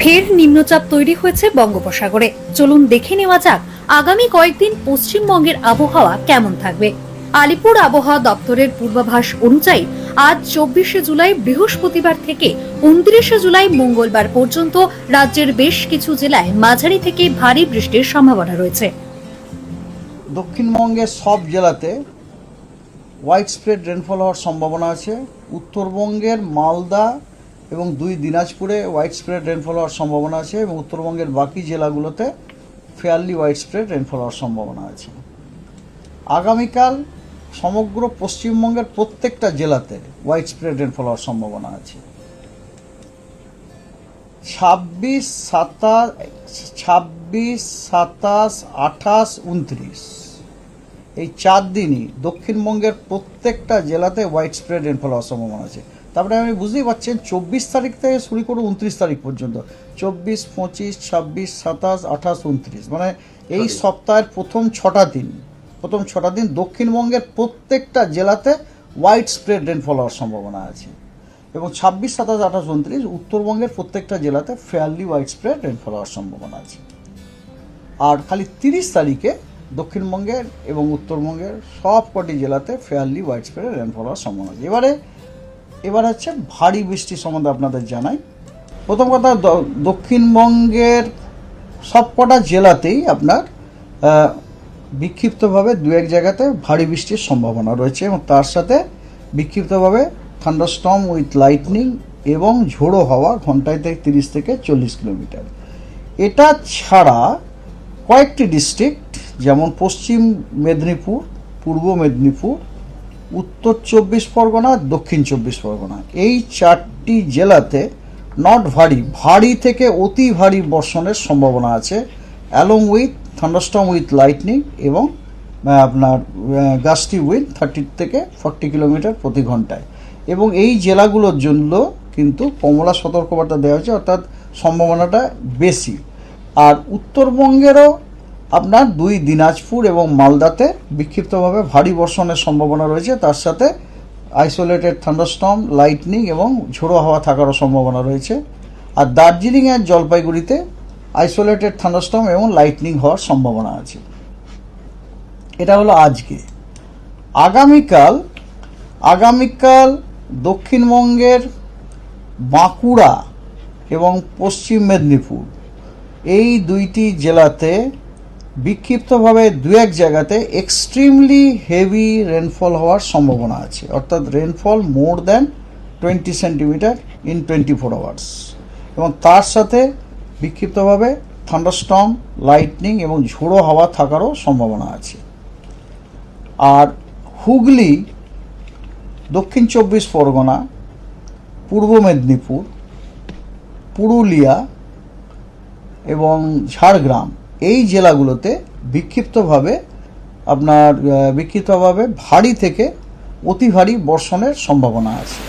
ফের নিম্নচাপ তৈরি হয়েছে বঙ্গোপসাগরে। চলুন দেখে নেওয়া যাক আগামী কয়েকদিন পশ্চিমবঙ্গের আবহাওয়া কেমন থাকবে। আলিপুর আবহাওয়া দপ্তরের পূর্বাভাস অনুযায়ী আজ চব্বিশে জুলাই বৃহস্পতিবার থেকে উনত্রিশে জুলাই মঙ্গলবার পর্যন্ত রাজ্যের বেশ কিছু জেলায় মাঝারি থেকে ভারী বৃষ্টির সম্ভাবনা রয়েছে। দক্ষিণবঙ্গের সব জেলাতে হোয়াইট স্প্রেড রেনফল হওয়ার সম্ভাবনা আছে। উত্তরবঙ্গের মালদা এবং দুই দিনাজপুরে হোয়াইট স্প্রেড রেনফল হওয়ার সম্ভাবনা আছে এবং উত্তরবঙ্গের বাকি জেলাগুলোতে ফেয়ারলি হোয়াইট স্প্রেড রেনফল হওয়ার সম্ভাবনা আছে। আগামীকাল সমগ্র পশ্চিমবঙ্গের প্রত্যেকটা জেলাতে হোয়াইট স্প্রেড রেনফল হওয়ার সম্ভাবনা আছে। ছাব্বিশ, সাতাশ ছাব্বিশ, সাতাশ, আঠাশ, উনত্রিশ। এই চার দিনই দক্ষিণবঙ্গের প্রত্যেকটা জেলাতে হোয়াইট স্প্রেড রেনফল হওয়ার সম্ভাবনা আছে। তারপরে আপনি বুঝতেই পারছেন চব্বিশ তারিখ থেকে শুরু করে উনত্রিশ তারিখ পর্যন্ত। চব্বিশ পঁচিশ ছাব্বিশ সাতাশ আঠাশ উনত্রিশ। মানে এই সপ্তাহের প্রথম ছটা দিন। প্রথম ছটা দিন দক্ষিণবঙ্গের প্রত্যেকটা জেলাতে হোয়াইট স্প্রেড রেনফল হওয়ার সম্ভাবনা আছে। এবং ছাব্বিশ সাতাশ আঠাশ উনত্রিশ উত্তরবঙ্গের প্রত্যেকটা জেলাতে ফেয়ারলি হোয়াইট স্প্রেড রেনফল হওয়ার সম্ভাবনা আছে। আর খালি তিরিশ তারিখে দক্ষিণবঙ্গের এবং উত্তরবঙ্গের সব কটি জেলাতে ফেয়ারলি হোয়াইট স্প্রেড রেনফল হওয়ার সম্ভাবনা আছে। এবারে এবার হচ্ছে ভারী বৃষ্টি সম্বন্ধে আপনাদের জানাই। প্রথম কথা দক্ষিণবঙ্গের সব কটা জেলাতেই আপনার বিক্ষিপ্তভাবে দু এক জায়গাতে ভারী বৃষ্টির সম্ভাবনা রয়েছে এবং তার সাথে বিক্ষিপ্তভাবে থান্ডারস্টর্ম উইথ লাইটনিং এবং ঝোড়ো হওয়া ঘন্টায় থেকে তিরিশ থেকে চল্লিশ কিলোমিটার। এটা ছাড়া কয়েকটি ডিস্ট্রিক্ট যেমন পশ্চিম মেদিনীপুর, পূর্ব মেদিনীপুর উত্তর চব্বিশ পরগনা, দক্ষিণ চব্বিশ পরগনা। এই চারটি জেলাতে নট ভারী ভারী থেকে অতি ভারী বর্ষণের সম্ভাবনা আছে along with thunderstorm with lightning এবং আপনার গাস্টি উইথ থার্টি থেকে ফর্টি কিলোমিটার প্রতি ঘন্টায়। এবং এই জেলাগুলোর জন্য কিন্তু কমলা সতর্কবার্তা দেওয়া হয়েছে, অর্থাৎ সম্ভাবনাটা বেশি। আর উত্তরবঙ্গেরও আপনার দুই দিনাজপুর এবং মালদাতে বিক্ষিপ্তভাবে ভারী বর্ষণের সম্ভাবনা রয়েছে। তার সাথে আইসোলেটেড থান্ডারস্টর্ম লাইটনিং এবং ঝোড়ো হাওয়া থাকারও সম্ভাবনা রয়েছে। আর দার্জিলিং আর জলপাইগুড়িতে আইসোলেটেড থান্ডারস্টর্ম এবং লাইটনিং হওয়ার সম্ভাবনা আছে। এটা হলো আজকে। আগামীকাল আগামীকাল দক্ষিণবঙ্গের বাঁকুড়া এবং পশ্চিম মেদিনীপুর এই দুইটি জেলাতে বিক্ষিপ্তভাবে দু এক জায়গাতে এক্সট্রিমলি হেভি রেনফল হওয়ার সম্ভাবনা আছে। অর্থাৎ rainfall more than twenty centimetre in twenty four hours এবং তার সাথে বিক্ষিপ্তভাবে থান্ডারস্টর্ম লাইটনিং এবং ঝোড়ো হাওয়া থাকারও সম্ভাবনা আছে। আর হুগলি, দক্ষিণ চব্বিশ পরগনা, পূর্ব মেদিনীপুর, পুরুলিয়া এবং ঝাড়গ্রাম এই জেলাগুলোতে বিক্ষিপ্তভাবে আপনার বিক্ষিপ্তভাবে ভারী থেকে অতি ভারী বর্ষণের সম্ভাবনা আছে।